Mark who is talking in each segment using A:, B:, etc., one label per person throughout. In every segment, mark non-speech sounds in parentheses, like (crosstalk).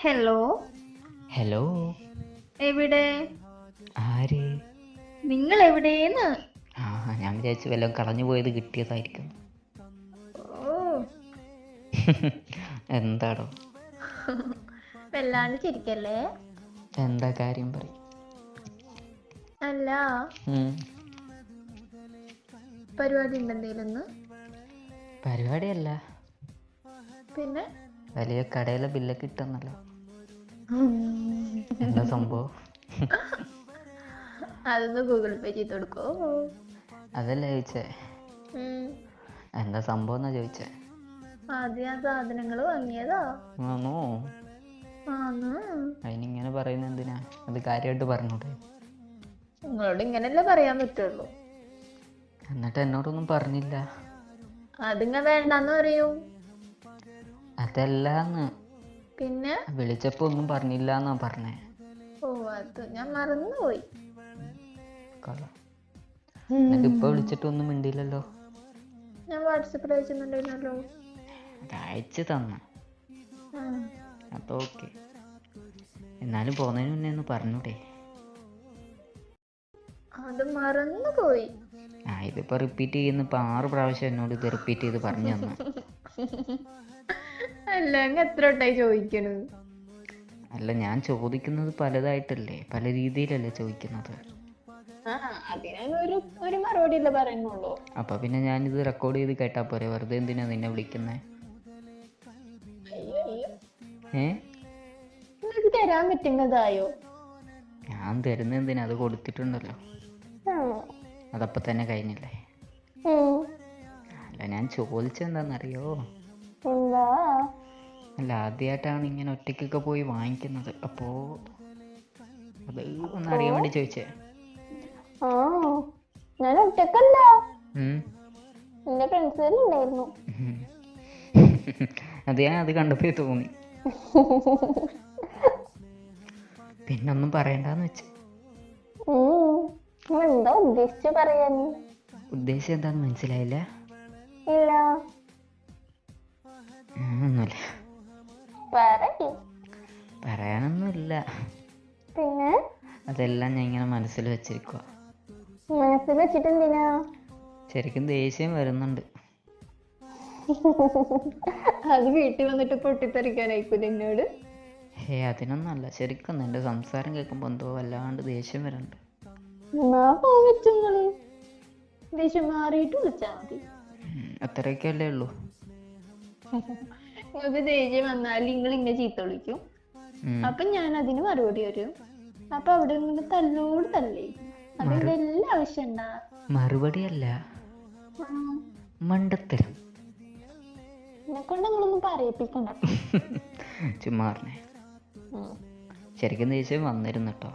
A: Hello
B: hello
A: എവിടെ?
B: ആര്?
A: നിങ്ങൾ എവിടെയെന്ന്
B: ആ ഞാൻ വിചാരിച്ചു വല്ലതും കളഞ്ഞു പോയത് കിട്ടിയതായിരിക്കും.
A: ഓ. (laughs)
B: എന്താടോ?
A: വല്ലാണ്ട് ചിരിക്കല്ലേ?
B: എന്താ കാര്യം പറയും.
A: അല്ല. പരിപാടി ഉണ്ടെന്തേലൊന്ന്
B: പരിപാടിയല്ല.
A: പിന്നെ?
B: വലിയ കടയിലെ ബില്ലൊക്കെ ഇട്ടെന്നല്ലോ. എന്താ സംഭവം?
A: അതൊന്ന് ഗൂഗിൾ പേ ചെയ്ത് കൊടുക്കോ.
B: അതല്ല ചോദിച്ചേ? എന്താ സംഭവം എന്നാ ചോദിച്ചേ?
A: ആദ്യം ആ സാധനങ്ങൾ വാങ്ങിയതാ.
B: ആണോ അതിനിങ്ങനെ പറയുന്നത് എന്തിനാ? അത് കാര്യമായിട്ട് പറഞ്ഞൂടെ.
A: നിങ്ങളോട് ഇങ്ങനല്ലേ പറയാൻ പറ്റുള്ളൂ.
B: എന്നിട്ട് എന്നോടൊന്നും പറഞ്ഞില്ല.
A: അതിങ്ങ വേണ്ടെന്ന് പറയൂ.
B: അതല്ലാന്ന്.
A: പിന്നെ?
B: വിളിച്ചപ്പോ ഒന്നും പറഞ്ഞില്ല എന്നാ പറഞ്ഞേ.
A: ഓ അത് ഞാൻ മറന്നുപോയി.
B: എന്നിട്ട് ഇപ്പൊ വിളിച്ചിട്ടൊന്നും മിണ്ടിയില്ലല്ലോ?
A: ഞാൻ വാട്സപ്പിൽ അയച്ചിട്ടുണ്ടായിരുന്നല്ലോ.
B: അത് അയച്ചു തന്ന.
A: അപ്പൊ
B: ഓക്കെ. എന്നാലും പോകുന്നതിന് മുന്നേ ഒന്ന് പറഞ്ഞൂടെ.
A: അത് മറന്നുപോയി.
B: ആ ഇതിപ്പോ റിപ്പീറ്റ് ചെയ്യുന്ന. ഇപ്പൊ ആറ് പ്രാവശ്യം എന്നോട് ഇത് റിപ്പീറ്റ് ചെയ്ത് പറഞ്ഞു തന്നു. (laughs)
A: അല്ല അങ്ങ് എത്ര വട്ടായി ചോദിക്കണു
B: അല്ല ഞാൻ ചോദിക്കുന്നത് പലതായിട്ടല്ലേ? പല രീതിയിലല്ലേ ചോദിക്കുന്നത്. അപ്പൊ പിന്നെ ഞാനിത് റെക്കോർഡ് ചെയ്ത് കേട്ടാ പോരെ. വെറുതെ എന്തിനാ നിന്നെ വിളിക്കുന്നേ?
A: തരാൻ പറ്റുന്നതായോ?
B: ഞാൻ തരുന്ന എന്തിനാ? അത് കൊടുത്തിട്ടുണ്ടല്ലോ. അതപ്പൊ തന്നെ കഴിഞ്ഞില്ലേ? അല്ല ഞാൻ ചോദിച്ചെന്താന്നറിയോ?
A: എന്താ?
B: അല്ല ആദ്യമായിട്ടാണ് ഇങ്ങനെ ഒറ്റയ്ക്കൊക്കെ പോയി വാങ്ങിക്കുന്നത്. അപ്പോ അത് ഒന്ന് അറിയാൻ വേണ്ടി ചോദിച്ചേ.
A: ആ ഞാൻ ഒറ്റക്കല്ല. എന്റെ. (laughs)
B: അത് ഞാൻ അത് കണ്ടപ്പോ തോന്നി. (laughs) പിന്നൊന്നും പറയണ്ടെന്ന് വെച്ച്.
A: എന്താ ഉദ്ദേശിച്ചു പറയാൻ?
B: ഉദ്ദേശം എന്താന്ന് മനസ്സിലായില്ല.
A: ഇല്ല.
B: ഒന്നുമില്ല. പറയാനൊന്നുമില്ല.
A: പിന്നെ?
B: അതെല്ലാം ഞാൻ ഇങ്ങനെ മനസ്സിൽ വെച്ചിരിക്കുക
A: മനസ്സിൽ വെച്ചിട്ടെന്തിനാ
B: ശരിക്കും ദേഷ്യം വരുന്നുണ്ട്.
A: അത് വീട്ടിൽ വന്നിട്ട് പൊട്ടിത്തെറിക്കാനായിക്കൂല എന്നോട്.
B: ഹേ അതിനൊന്നല്ല. ശരിക്കും നിന്റെ സംസാരം കേൾക്കുമ്പോ എന്തോ വല്ലാണ്ട് ദേഷ്യം വരുന്നുണ്ട്.
A: ദേഷ്യം മാറിയിട്ട് വിളിച്ചാ മതി.
B: അത്രയൊക്കെ അല്ലേ ഉള്ളൂ. (laughs)
A: നിങ്ങൾക്ക് ദേഷ്യം വന്നാൽ നിങ്ങൾ ഇങ്ങനെ ചീത്ത വിളിക്കും. അപ്പൊ ഞാൻ അതിന് മറുപടി വരും അപ്പൊ അവിടെ ഇങ്ങനെ തല്ലോട് തല്ലേ. അതിന്റെ എല്ലാ ആവശ്യം ഉണ്ടാ
B: മറുപടിയല്ല. മണ്ടത്തരം.
A: എന്നെ നിങ്ങളൊന്നും പറയിപ്പിക്കണ്ട. (laughs)
B: ചുമ്മാ ശരിക്കും ദേഷ്യം വന്നിരുന്നു കേട്ടോ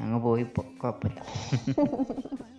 B: അങ്ങ് പോയി കുഴപ്പമില്ല. (laughs)